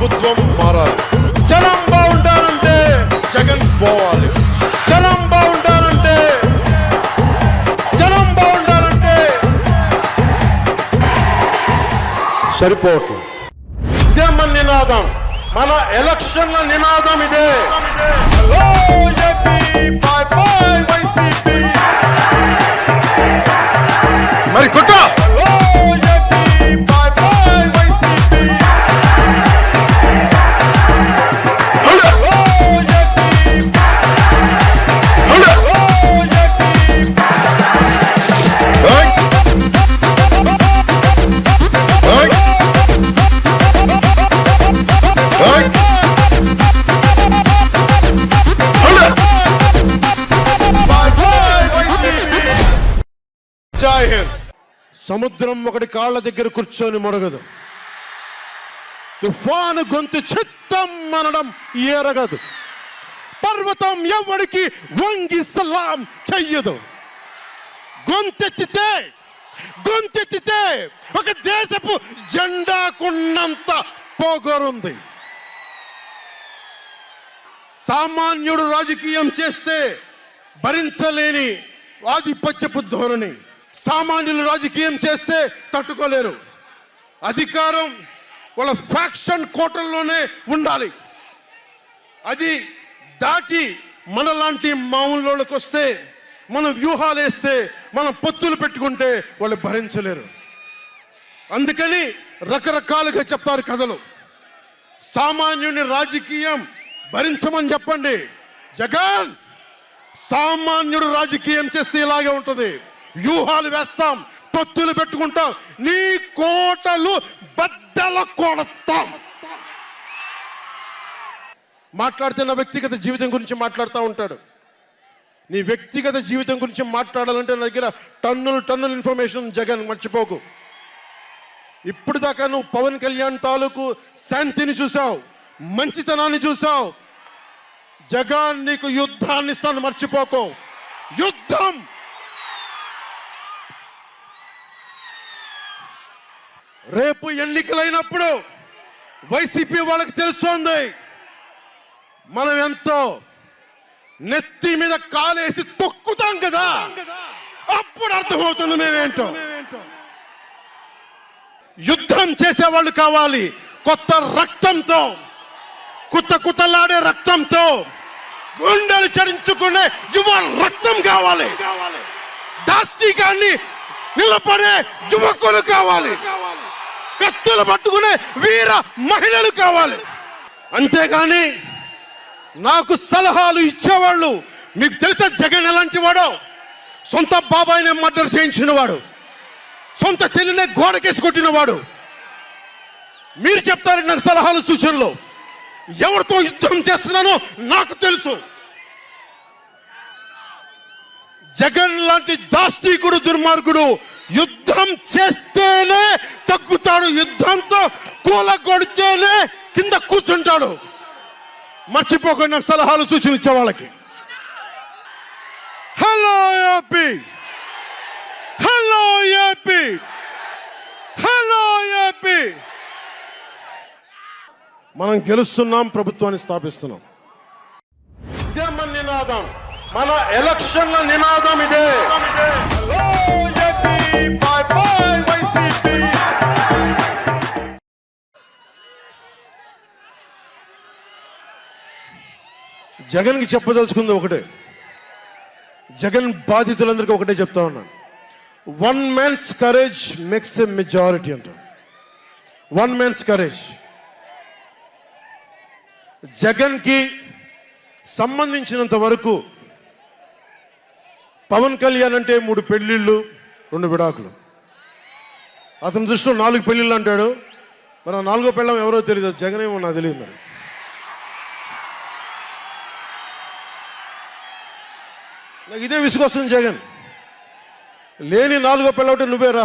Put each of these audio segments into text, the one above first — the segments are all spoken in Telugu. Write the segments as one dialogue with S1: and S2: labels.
S1: ప్రభుత్వం మారాలి.
S2: జనం బాగుండాలంటే
S1: జగన్ పోవాలి.
S2: జనం బాగుండాలంటే జనం బాగుండాలంటే
S1: సరిపోవట్లేదు.
S2: ఇదే మన నినాదం మన ఎలక్షన్ల నినాదం ఇదే.
S1: వైసీపీ. జై
S2: సముద్రం ఒకటి కాళ్ళ దగ్గర కూర్చొని మొరగదు. తుఫాను గొంతు చిత్తం అనడం ఎరగదు పర్వతం ఎవరికి వంగి సలాం చెయ్యదు. గొంతెత్తితే గొంతెత్తితే ఒక దేశపు జెండాకున్నంత పొగరుంది. సామాన్యుడు రాజకీయం చేస్తే భరించలేని ఆధిపత్యపు ధోరణి. సామాన్యులు రాజకీయం చేస్తే తట్టుకోలేరు. అధికారం వాళ్ళ ఫ్యాక్షన్ కోటల్లోనే ఉండాలి. అది దాటి మనలాంటి మామూలులోకి వస్తే మనం వ్యూహాలు వేస్తే మనం పొత్తులు పెట్టుకుంటే వాళ్ళు భరించలేరు. అందుకని రకరకాలుగా చెప్తారు కథలు. సామాన్యుని రాజకీయం భరించమని చెప్పండి. జగన్ సామాన్యుడు రాజకీయం చేస్తే ఇలాగే ఉంటుంది. వ్యూహాలు వేస్తాం పొత్తులు పెట్టుకుంటాం నీ కోటలు బద్దల కొడతాం. మాట్లాడితే నా వ్యక్తిగత జీవితం గురించి మాట్లాడుతూ ఉంటాడు. నీ వ్యక్తిగత జీవితం గురించి మాట్లాడాలంటే నా దగ్గర టన్నులు టన్నుల ఇన్ఫర్మేషన్ జగన్ మర్చిపోకు. ఇప్పుడు దాకా నువ్వు పవన్ కళ్యాణ్ తాలూకు శాంతిని చూసావు మంచితనాన్ని చూసావు జగన్ నీకు యుద్ధాన్ని ఇస్తాను మర్చిపోకు. యుద్ధం! రేపు ఎన్నికలైనప్పుడు వైసీపీ వాళ్ళకి తెలుస్తోంది. మనం ఎంతో నెత్తి మీద కాలేసి తొక్కుతాం కదా. అప్పుడు అర్థమవుతుంది మేమేంటో. యుద్ధం చేసేవాళ్ళు కావాలి. కొత్త రక్తంతో కుత్త కుత్తలాడే రక్తంతో గుండెలు చరించుకునే యువ రక్తం కావాలి. దాష్టికాన్ని నిలబడే యువకులు కావాలి. కత్తులు పట్టుకునే వీర మహిళలు కావాలి. అంతేగాని నాకు సలహాలు ఇచ్చేవాళ్ళు మీకు తెలిసే జగన్ ఎలాంటి వాడో? సొంత బాబాయినే మర్డర్ చేయించిన వాడు సొంత చెల్లినే గోడకేసి కొట్టినవాడు. మీరు చెప్తారు నాకు సలహాలు సూచనలు. ఎవరితో యుద్ధం చేస్తున్నానో నాకు తెలుసు. జగన్ లాంటి దాస్తికుడు దుర్మార్గుడు యుద్ధం చేస్తే మర్చిపోకుండా సలహాలు సూచనలు ఇచ్చే వాళ్ళకి. Hello AP hello AP hello AP మనం గెలుస్తున్నాం ప్రభుత్వాన్ని స్థాపిస్తున్నాం. ఇదే మన నినాదం మన ఎలక్షన్ల నినాదం ఇదే. జగన్కి చెప్పదలుచుకుంది ఒకటే. జగన్ బాధితులందరికీ ఒకటే చెప్తా ఉన్నాను. One man's courage makes a majority అంటాడు వన్ మ్యాన్స్ కరేజ్ జగన్కి సంబంధించినంత వరకు పవన్ కళ్యాణ్ అంటే మూడు పెళ్ళిళ్ళు రెండు విడాకులు. అతని దృష్టిలో నాలుగు పెళ్ళిళ్ళు అంటాడు. మరి నాలుగో పెళ్ళం ఎవరో తెలియదు జగన్ ఏమో నాకు తెలియదు మరి. నాకు ఇదే విసుగొస్తుంది జగన్. లేని నాలుగో పిల్లవటం నువ్వేరా?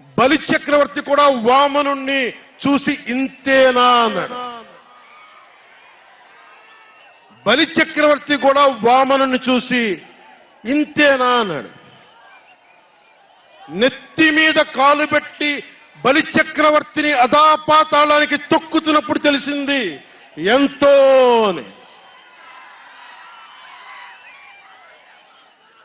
S2: బలి చక్రవర్తి కూడా వామనుణ్ణి చూసి ఇంతేనా అన్నాడు. బలి చక్రవర్తి కూడా వామనుణ్ణి చూసి ఇంతేనా అన్నాడు. నెత్తి మీద కాలు పెట్టి బలి చక్రవర్తిని అదాపాతాళానికి తొక్కుతున్నప్పుడు తెలిసింది ఎంతో అని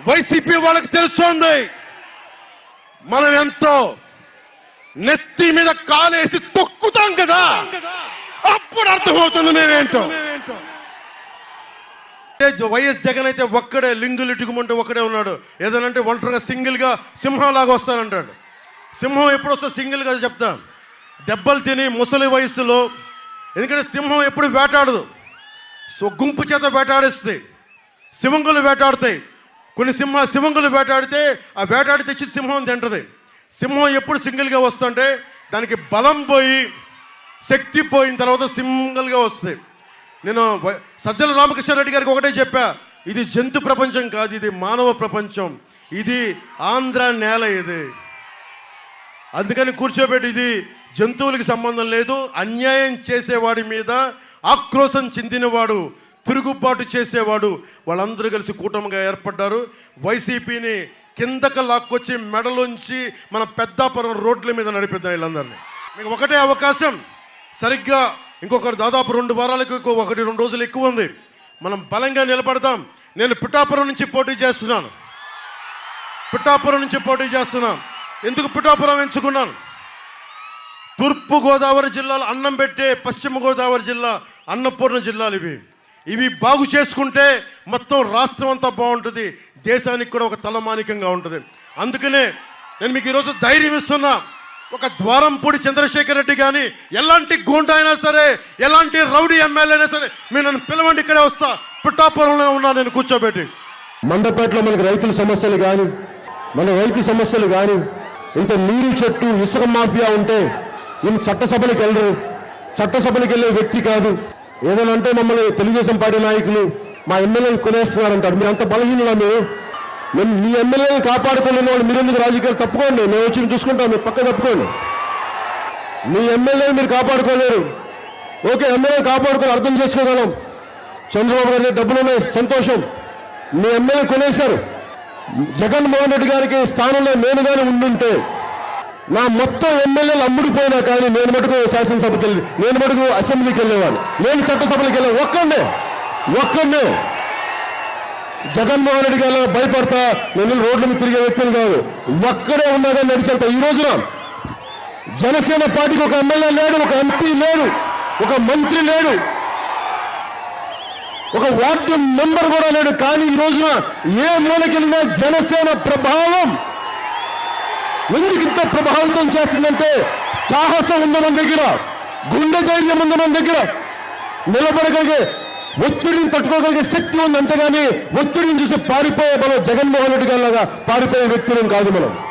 S2: వైసీపీ వాళ్ళకి తెలుస్తోంది. మనం ఎంతో నెత్తి మీద కాలేసి తొక్కుతాం కదా. అప్పుడు అర్థమవుతుంది మేమేంటో. వైఎస్ జగన్ అయితే ఒక్కడే లింగులు ఇటుకుమంటే ఒక్కడే ఉన్నాడు. ఏదనంటే ఒంటరిగా సింగిల్గా సింహం లాగా వస్తానంటాడు. సింహం ఎప్పుడు వస్తా సింగిల్గా చెప్తా. దెబ్బలు తిని ముసలి వయసులో ఎందుకంటే సింహం ఎప్పుడు వేటాడదు. సో గుంపు చేత వేటాడేస్తాయి సింహంగులు వేటాడతాయి. కొన్ని సింహ సింహంగులు వేటాడితే ఆ వేటాడి తెచ్చి సింహం తింటది సింహం ఎప్పుడు సింగిల్గా వస్తుంటే దానికి బలం పోయి శక్తి పోయిన తర్వాత సింగిల్గా వస్తుంది. నేను సజ్జల రామకృష్ణారెడ్డి గారికి ఒకటే చెప్పా ఇది జంతు ప్రపంచం కాదు ఇది మానవ ప్రపంచం. ఇది ఆంధ్ర నేల ఇది. అందుకని కూర్చోబెట్టి ఇది జంతువులకి సంబంధం లేదు అన్యాయం చేసేవాడి మీద ఆక్రోశం చెందినవాడు తిరుగుబాటు చేసేవాడు. వాళ్ళందరూ కలిసి కూటమిగా ఏర్పడ్డారు. వైసీపీని కిందకు లాక్కొచ్చి మెడలోంచి మన పెద్దాపురం రోడ్ల మీద నడిపిద్దాం వీళ్ళందరినీ. మీకు ఒకటే అవకాశం. సరిగ్గా ఇంకొకరు దాదాపు రెండు వారాలకు ఒకటి రెండు రోజులు ఎక్కువ ఉంది. మనం బలంగా నిలబడదాం. నేను పిఠాపురం నుంచి పోటీ చేస్తున్నాను. పిఠాపురం నుంచి పోటీ చేస్తున్నాను. ఎందుకు పిఠాపురం ఎంచుకున్నాను? తూర్పు గోదావరి జిల్లాలో అన్నం పెట్టే పశ్చిమ గోదావరి జిల్లా అన్నపూర్ణ జిల్లాలు ఇవి. ఇవి బాగు చేసుకుంటే మొత్తం రాష్ట్రం అంతా బాగుంటుంది. దేశానికి కూడా ఒక తలమానికంగా ఉంటుంది. అందుకనే నేను మీకు ఈరోజు ధైర్యం ఇస్తున్నా. ఒక ద్వారంపూడి చంద్రశేఖర్ రెడ్డి కానీ ఎలాంటి గూండా అయినా సరే ఎలాంటి రౌడీ ఎమ్మెల్యే అయినా సరే మీరు నన్ను పిలవండి ఇక్కడే వస్తా. పుట్టాపురంలో ఉన్నా నేను కూర్చోబెట్టి.
S3: మండపేటలో మనకి రైతుల సమస్యలు కానీ మన రైతు సమస్యలు కానీ ఇంత నీరు చెట్టు ఇసుక మాఫియా ఉంటే ఈయన చట్టసభలకు వెళ్ళరు. చట్టసభలకు వెళ్ళే వ్యక్తి కాదు. ఏదైనా అంటే మమ్మల్ని తెలుగుదేశం పార్టీ నాయకులు మా ఎమ్మెల్యేలు కొనేస్తున్నారంటారు. మీరు అంత బలహీనలా మీరు? మేము మీ ఎమ్మెల్యేలను కాపాడుకోలేని వాళ్ళు మీరు ఎందుకు రాజకీయాలు తప్పుకోండి? మేము వచ్చి చూసుకుంటాం మీరు పక్క తప్పుకోండి. మీ ఎమ్మెల్యేలు మీరు కాపాడుకోలేరు. ఓకే ఎమ్మెల్యే కాపాడుకొని అర్థం చేసుకోగలం. చంద్రబాబు గారి డబ్బులు ఉన్నాయి సంతోషం. మీ ఎమ్మెల్యే కొనేశారు. జగన్మోహన్ రెడ్డి గారికి స్థానంలో నేను కానీ ఉండుంటే నా మొత్తం ఎమ్మెల్యేలు అమ్ముడిపోయినా కానీ నేను మటుకు శాసనసభకి వెళ్ళి నేను మటుకు అసెంబ్లీకి వెళ్ళేవాడు నేను చట్టసభలకు వెళ్ళే ఒక్కడే ఒక్కడే జగన్మోహన్ రెడ్డి గారు భయపడతా నేను రోడ్ల మీద తిరిగే వ్యక్తిని కాదు. ఒక్కడే ఉన్నా కానీ నడిచేస్తా ఈ రోజున జనసేన పార్టీకి ఒక ఎమ్మెల్యే లేడు ఒక ఎంపీ లేడు ఒక మంత్రి లేడు ఒక వార్డు మెంబర్ కూడా లేడు. కానీ ఈ రోజున ఏ మూలకెళ్ళినా జనసేన ప్రభావం ఎందుకు ఇంత ప్రభావితం చేస్తుందంటే సాహసం ఉంది మన దగ్గర. గుండె ధైర్యం ఉంది మన దగ్గర. నిలబడగలిగే ఒత్తిడిని తట్టుకోగలిగే శక్తి ఉంది అంతేగాని ఒత్తిడిని చూసి పారిపోయే మనం జగన్మోహన్ రెడ్డి గారిలాగా పారిపోయే వ్యక్తులం కాదు మనం.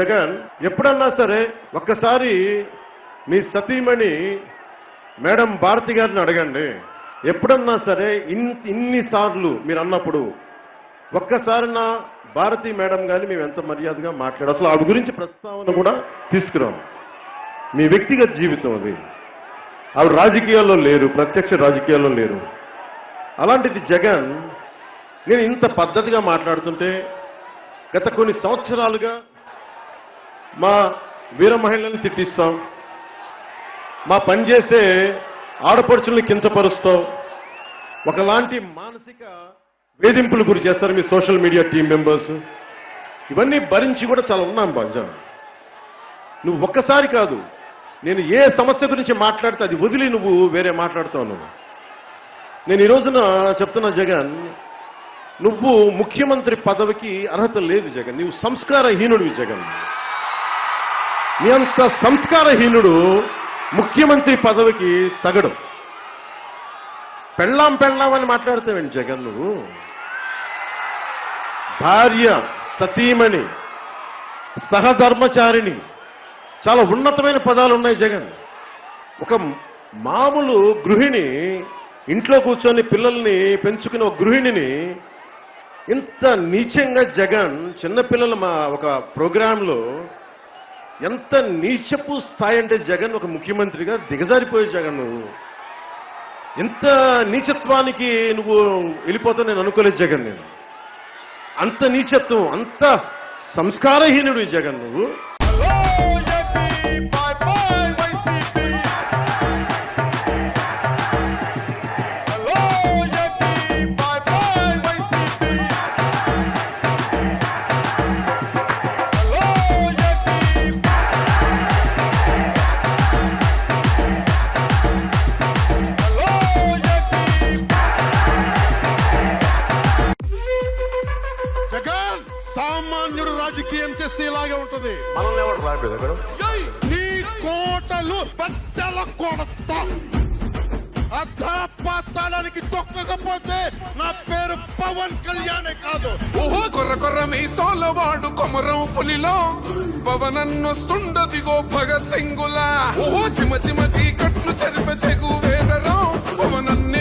S2: జగన్ ఎప్పుడన్నా సరే ఒక్కసారి మీ సతీమణి మేడం భారతి గారిని అడగండి. ఎప్పుడన్నా సరే ఇన్ ఇన్నిసార్లు మీరు అన్నప్పుడు ఒక్కసారి నా భారతి మేడం గారిని మేము ఎంత మర్యాదగా మాట్లాడు అసలు ఆవిడ గురించి ప్రస్తావన కూడా తీసుకురాం. మీ వ్యక్తిగత జీవితం అది. ఆవిడ రాజకీయాల్లో లేరు ప్రత్యక్ష రాజకీయాల్లో లేరు. అలాంటిది జగన్ నేను ఇంత పద్ధతిగా మాట్లాడుతుంటే గత కొన్ని సంవత్సరాలుగా మా వీర మహిళల్ని తిట్టిస్తాం. మా పనిచేసే ఆడపడుచుల్ని కించపరుస్తాం. ఒకలాంటి మానసిక వేధింపులు గురి చేస్తారు మీ సోషల్ మీడియా టీం మెంబర్స్. ఇవన్నీ భరించి కూడా చాలా ఉన్నాం పంజా నువ్వు ఒక్కసారి కాదు నేను ఏ సమస్య గురించి మాట్లాడితే అది వదిలి నువ్వు వేరే మాట్లాడుతావు నువ్వు. నేను ఈ రోజున చెప్తున్నా జగన్ నువ్వు ముఖ్యమంత్రి పదవికి అర్హత లేదు జగన్. నువ్వు సంస్కారహీనుడివి జగన్. మీ అంత సంస్కారహీనుడు ముఖ్యమంత్రి పదవికి తగడు. పెళ్ళాం పెళ్ళాం అని మాట్లాడతావండి జగన్ నువ్వు? భార్య సతీమణి సహధర్మచారిణి చాలా ఉన్నతమైన పదాలు ఉన్నాయి జగన్. ఒక మామూలు గృహిణి ఇంట్లో కూర్చొని పిల్లల్ని పెంచుకునే ఒక గృహిణిని ఇంత నీచంగా జగన్ చిన్నపిల్లల మా ఒక ప్రోగ్రాంలో ఎంత నీచపు స్థాయి అంటే జగన్ ఒక ముఖ్యమంత్రిగా దిగజారిపోయే జగన్ నువ్వు. ఎంత నీచత్వానికి నువ్వు వెళ్ళిపోతావు నేను అనుకోలేదు జగన్ నేను. అంత నీచత్వం అంత సంస్కారహీనుడు ఈ జగన్ నువ్వు.
S4: కళ్యాణే కాదు.
S5: ఓహో కొర్ర కొర్ర మీసోల వాడు కొమరం పులిలో. పవనన్నొస్తుండదిగో భగ సింగులా. ఊహో చిమ చిమ చీకట్లు చెరిప చెగు వేదరం పవనన్నే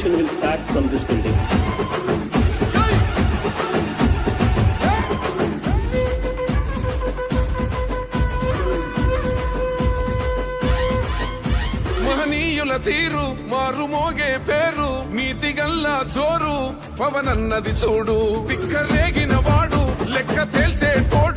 S6: demolition will start from this building.
S5: మహనీయుల తీరు మారు మోగే పేరు నీతి గల్లా జోరు పవనన్నది చూడు తిక్కరేగిన వాడు లెక్క తేల్చే తోడు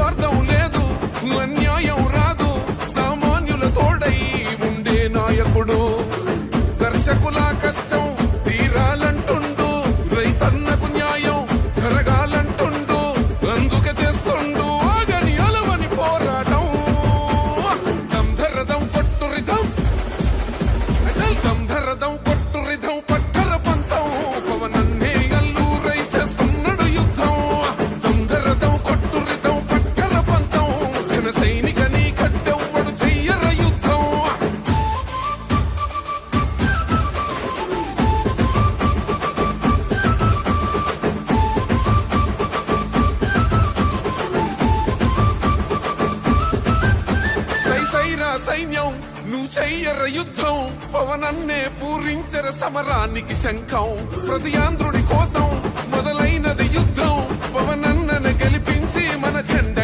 S5: స్వార్థం లేదు అన్యాయం చెయ్యర యుద్ధం పవనన్నే పూరించర సమరానికి శంఖం. ప్రతి కోసం మొదలైనది యుద్ధం పవనన్నను గెలిపించి మన జెండగరేద్దాం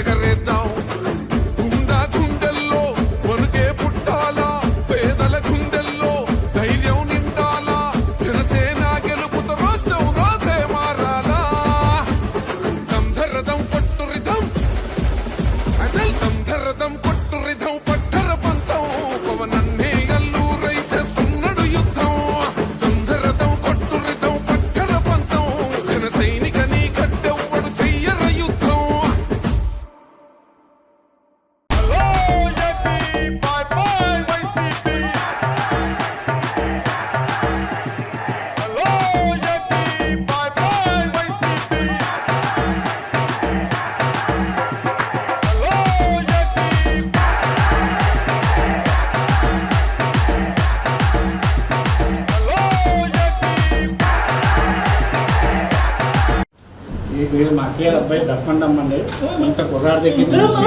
S7: ఈ పేరు మా కేర్ అబ్బాయి దప్పండమ్మండి. ఇంత కుర్రాడి దగ్గర నుంచి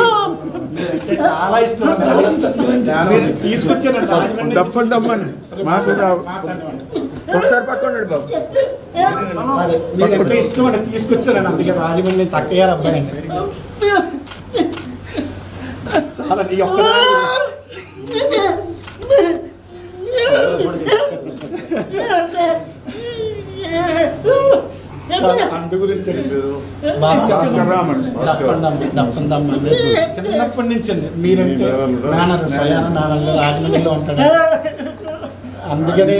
S7: చాలా ఇష్టం. మీరు
S8: దప్పండమ్మని మాకు రావు.
S7: మాట్లాడమండి.
S8: ఒకసారి పక్కన బాబు.
S7: అదే, మీరంటే ఇష్టం అండి తీసుకొచ్చారండి. అందుకే రాజమండ్రి అక్కయ్యారు అబ్బాయి. అండి చాలా నీ ఒక్క చిన్నప్పటి నుంచి అండి. మీరంటే స్వయాన మేనర్లు రాజమండ్రిలో ఉంటాడు. అందుకనే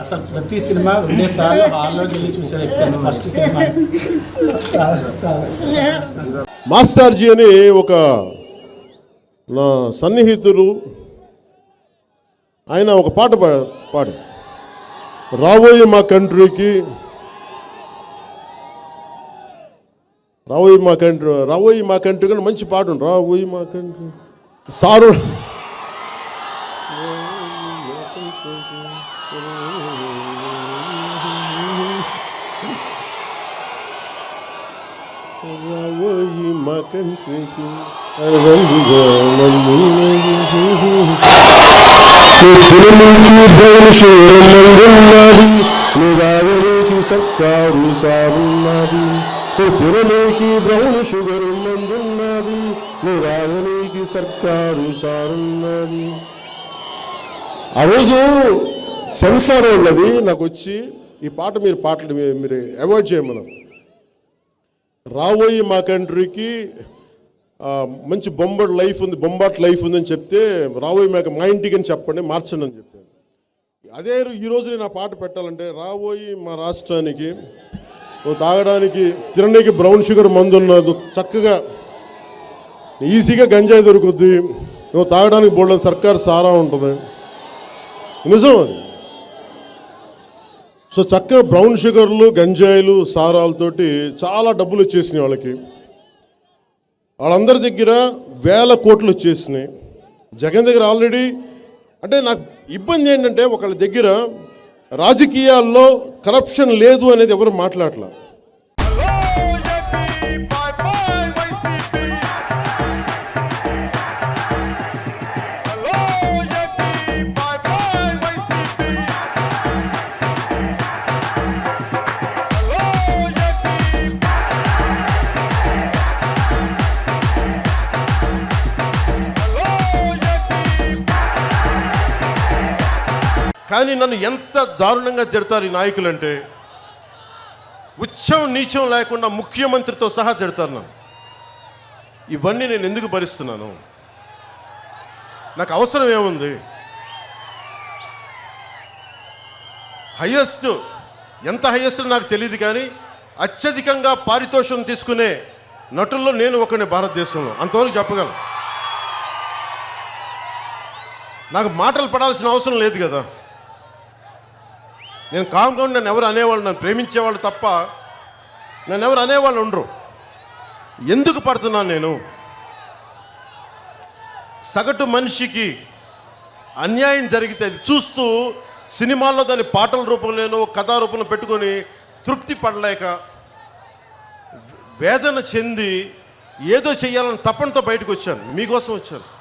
S7: అసలు ప్రతి సినిమా రెండేసార్లు హాల్లో వెళ్ళి చూసే వ్యక్తి ఫస్ట్ సినిమా.
S2: మాస్టర్జీ అని ఒక నా సన్నిహితులు ఆయన ఒక పాట పా- పాడు. రాబోయే మా కంట్రీకి రాబోయే మా కంట్రీ రాబోయే మా కంట్రీ కానీ మంచి పాట ఉంది. రాబోయే మా కంట్రీ. సారు రాబోయే మా కంట్రీకి. నిరాదరికి సర్కారు సాగున్నది. పిరలేకి బ్రౌన్ షుగర్ మందున్నది నిరాదరికి సర్కారు సారున్నది ఆ రోజు సెన్సార్ ఉన్నది నాకు వచ్చి ఈ పాట మీరు పాటలు మీరు అవాయిడ్ చేయమన్నారు రాబోయే మా కంట్రీకి మంచి బొంబాట్ లైఫ్ ఉంది బొంబాట్ లైఫ్ ఉందని చెప్తే రాబోయే మేక మా ఇంటికి అని చెప్పండి మార్చండి అని చెప్పాను అదే ఈరోజు ఈ రోజు నేను ఆ పాట పెట్టాలంటే రాబోయే మా రాష్ట్రానికి తాగడానికి తినడానికి బ్రౌన్ షుగర్ మందు ఉన్నది చక్కగా ఈజీగా గంజాయి దొరుకుద్ది నువ్వు తాగడానికి బోల్డ్ సర్కార్ సారా ఉంటుంది. నిజం అది. సో చక్కగా బ్రౌన్ షుగర్లు గంజాయిలు సారాలతోటి చాలా డబ్బులు వచ్చేసినాయి వాళ్ళకి. వాళ్ళందరి దగ్గర వేల కోట్లు వచ్చేసినాయి. జగన్ దగ్గర ఆల్రెడీ అంటే నాకు ఇబ్బంది ఏంటంటే ఒకళ్ళ దగ్గర రాజకీయాల్లో కరప్షన్ లేదు అనేది ఎవరు
S1: మాట్లాడలేదు
S2: కానీ నన్ను ఎంత దారుణంగా తిడతారు ఈ నాయకులు అంటే ఉచ్చం నీచం లేకుండా ముఖ్యమంత్రితో సహా తిడతారు నన్ను. ఇవన్నీ నేను ఎందుకు భరిస్తున్నాను? నాకు అవసరం ఏముంది? హయ్యెస్ట్ ఎంత హయ్యెస్ట్ నాకు తెలియదు కానీ అత్యధికంగా పారితోషం తీసుకునే నటుల్లో నేను ఒకని భారతదేశంలో. అంతవరకు చెప్పగలను. నాకు మాటలు పడాల్సిన అవసరం లేదు కదా. నేను కాంపౌండ్ నన్ను ఎవరు అనేవాళ్ళు నన్ను ప్రేమించేవాళ్ళు తప్ప నన్ను ఎవరు అనేవాళ్ళు ఉండరు. ఎందుకు పడుతున్నాను నేను? సగటు మనిషికి అన్యాయం జరిగితే అది చూస్తూ సినిమాల్లో దాని పాటల రూపంలోనో కథా రూపంలో పెట్టుకొని తృప్తి పడలేక వేదన చెంది ఏదో చేయాలని తపనతో బయటకు వచ్చాను. మీకోసం వచ్చాను.